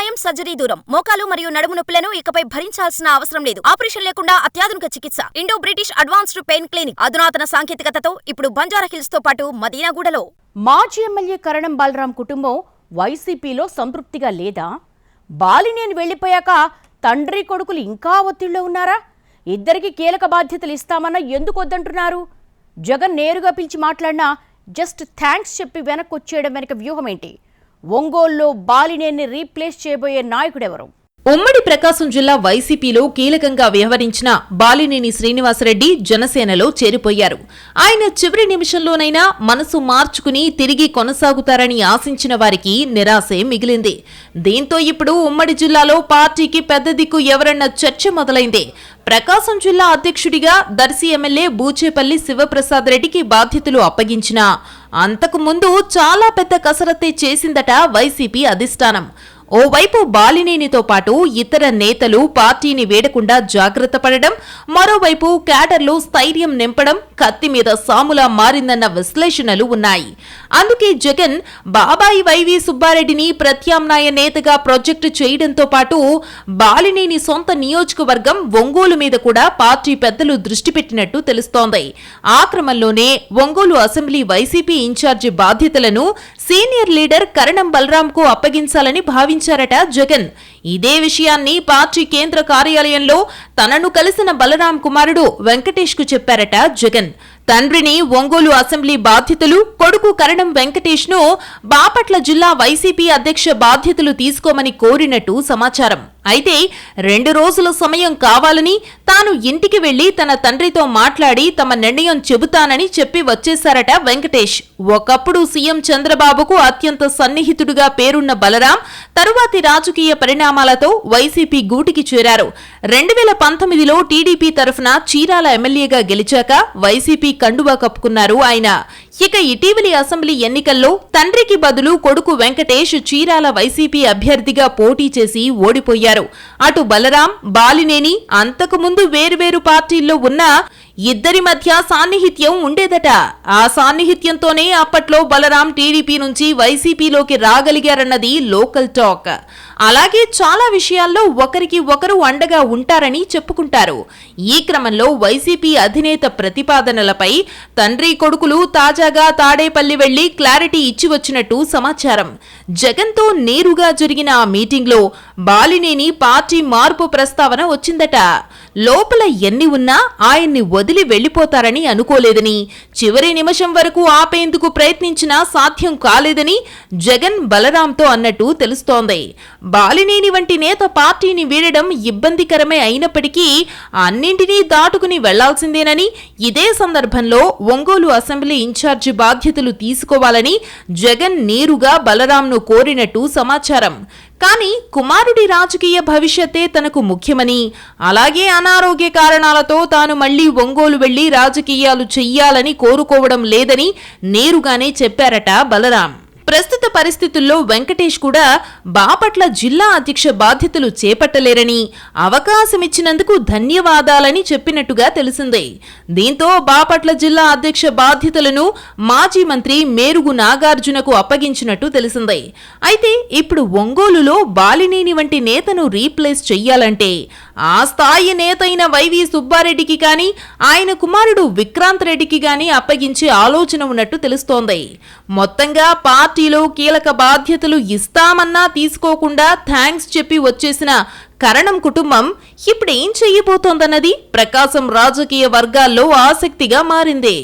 గాయం సర్జరీ దూరం. మోకాలు మరియు నడుము నొప్పులను ఇకపై భరించాల్సిన అవసరం లేదు. ఆపరేషన్ లేకుండా అత్యాధునిక చికిత్స. Indo British advanced pain clinic. అధునాతన సాంకేతికతతో ఇప్పుడు బంజారాహిల్స్తో పాటు మదీనాగూడలో. మాజీ ఎమ్మెల్యే కరణం బలరాం కుటుంబం వైసీపీలో సంతృప్తిగా లేదా? బాలినేని వెళ్ళిపోయాక తండ్రి కొడుకులు ఇంకా ఒత్తిడిలో ఉన్నారా? ఇద్దరికి కీలక బాధ్యతలు ఇస్తామన్నా ఎందుకు వద్దంటున్నారు జగన్ నేరుగా పిలిచి మాట్లాడినా జస్ట్ థ్యాంక్స్ చెప్పి వెనక్కి వచ్చేయడం వెనక వ్యూహం ఏంటి ఒంగోలులో బాలినేని రీప్లేస్ చేయబోయే నాయకుడెవరు? ఉమ్మడి ప్రకాశం జిల్లా వైసీపీలో కీలకంగా వ్యవహరించిన బాలినేని శ్రీనివాసరెడ్డి జనసేనలో చేరిపోయారు. ఆయన చివరి నిమిషంలోనైనా మనసు మార్చుకుని తిరిగి కొనసాగుతారని ఆశించిన వారికి నిరాశే మిగిలింది. దీంతో ఇప్పుడు ఉమ్మడి జిల్లాలో పార్టీకి పెద్ద దిక్కు ఎవరన్న చర్చ మొదలైంది. ప్రకాశం జిల్లా అధ్యక్షుడిగా దర్శి ఎమ్మెల్యే బూచేపల్లి శివప్రసాద్ రెడ్డికి బాధ్యతలు అప్పగించిన అంతకు ముందు చాలా పెద్ద కసరత్తే చేసిందట వైసీపీ అధిష్టానం. ఓవైపు బాలినేనితో పాటు ఇతర నేతలు పార్టీని వేడకుండా జాగ్రత్త పడడం మరోవైపు క్యాడర్లో స్థైర్యం నింపడం కత్తి మీద సాములా మారిందన్న విశ్లేషణలు ఉన్నాయి. అందుకే జగన్ బాబాయి వైవి సుబ్బారెడ్డిని ప్రత్యామ్నాయ నేతగా ప్రాజెక్టు చేయడంతో పాటు బాలినేని సొంత నియోజకవర్గం ఒంగోలు మీద కూడా పార్టీ పెద్దలు దృష్టి పెట్టినట్టు తెలుస్తోంది. ఆ క్రమంలోనే Ongole assembly YCP in charge బాధ్యతలను సీనియర్ లీడర్ కరణం బలరాంకు అప్పగించాలని భావించారు. భావించారట జగన్. ఇదే విషయాన్ని పార్టీ కేంద్ర కార్యాలయంలో తనను కలిసిన బలరాం కుమారుడు వెంకటేష్కు చెప్పారట జగన్. తండ్రిని ఒంగోలు అసెంబ్లీ బాధ్యతలు కొడుకు కరణం వెంకటేష్ను బాపట్ల జిల్లా వైసీపీ అధ్యక్ష బాధ్యతలు తీసుకోమని కోరినట్టు సమాచారం. అయితే రెండు రోజుల సమయం కావాలని తాను ఇంటికి వెళ్ళి తన తండ్రితో మాట్లాడి తమ నిర్ణయం చెబుతానని చెప్పి వచ్చేశారట వెంకటేష్. ఒకప్పుడు సీఎం చంద్రబాబుకు అత్యంత సన్నిహితుడుగా పేరున్న బలరాం తరువాతి రాజకీయ పరిణామాలతో వైసీపీ గూటికి చేరారు. రెండు వేల పంతొమ్మిదిలో టీడీపీ తరఫున చీరాల ఎమ్మెల్యేగా గెలిచాక వైసీపీ కండువా కప్పుకున్నారు ఆయన. ఇక ఇటీవలి అసెంబ్లీ ఎన్నికల్లో తండ్రికి బదులు కొడుకు వెంకటేష్ చీరాల వైసీపీ అభ్యర్థిగా పోటీ చేసి ఓడిపోయారు. అటు బలరాం బాలినేని అంతకుముందు వేర్వేరు పార్టీల్లో ఉన్న ఇద్దరి మధ్య సాన్నిహిత్యం ఉండేదట. ఆ సాన్నిహిత్యంతోనే అప్పట్లో బలరాం టీడీపీ నుంచి వైసీపీలోకి రాగలిగారన్నది లోకల్ టాక్. అలాగే చాలా విషయాల్లో ఒకరికి ఒకరు అండగా ఉంటారని చెప్పుకుంటారు. ఈ క్రమంలో వైసీపీ అధినేత ప్రతిపాదనలపై తండ్రి కొడుకులు తాజాగా తాడేపల్లి వెళ్ళి క్లారిటీ ఇచ్చి వచ్చినట్టు సమాచారం. జగన్తో నేరుగా జరిగిన ఆ మీటింగ్లో బాలినేని పార్టీ మార్పు ప్రస్తావన వచ్చిందట. లోపల ఎన్ని ఉన్నా ఆయన్ని వదిలి వెళ్ళిపోతారని అనుకోలేదని చివరి నిమిషం వరకు ఆపేందుకు ప్రయత్నించినా సాధ్యం కాలేదని జగన్ బలరాంతో అన్నట్టు తెలుస్తోంది. బాలినేని వంటి నేత పార్టీని వీడడం ఇబ్బందికరమే అయినప్పటికీ అన్నింటినీ దాటుకుని వెళ్ళాల్సిందేనని ఇదే సందర్భంలో ఒంగోలు అసెంబ్లీ ఇన్ఛార్జి బాధ్యతలు తీసుకోవాలని జగన్ నేరుగా బలరాంను కోరినట్టు సమాచారం. కానీ కుమారుడి రాజకీయ భవిష్యత్తే తనకు ముఖ్యమని. అలాగే అనారోగ్య కారణాలతో తాను మళ్ళీ ఒంగోలు వెళ్ళి రాజకీయాలు చెయ్యాలని కోరుకోవడం లేదని నేరుగానే చెప్పారట బలరాం. ప్రస్తుత పరిస్థితుల్లో వెంకటేష్ కూడా బాపట్ల జిల్లా అధ్యక్ష బాధ్యతలు చేపట్టలేరని అవకాశమిచ్చినందుకు ధన్యవాదాలని చెప్పినట్టుగా తెలిసిందే. దీంతో బాపట్ల జిల్లా అధ్యక్ష బాధ్యతలను మాజీ మంత్రి మేరుగు నాగార్జునకు అప్పగించినట్టు తెలిసిందే. అయితే ఇప్పుడు ఒంగోలులో బాలినేని వంటి నేతను రీప్లేస్ చెయ్యాలంటే ఆ స్థాయి నేత అయిన వైవి సుబ్బారెడ్డికి గాని ఆయన కుమారుడు విక్రాంత్ రెడ్డికి గాని అప్పగించే ఆలోచన ఉన్నట్టు తెలుస్తోంది. మొత్తంగా పార్టీలో కీలక బాధ్యతలు ఇస్తామన్నా తీసుకోకుండా థ్యాంక్స్ చెప్పి వచ్చేసిన కరణం కుటుంబం ఇప్పుడేం చెయ్యబోతోందన్నది ప్రకాశం రాజకీయ వర్గాల్లో ఆసక్తిగా మారింది.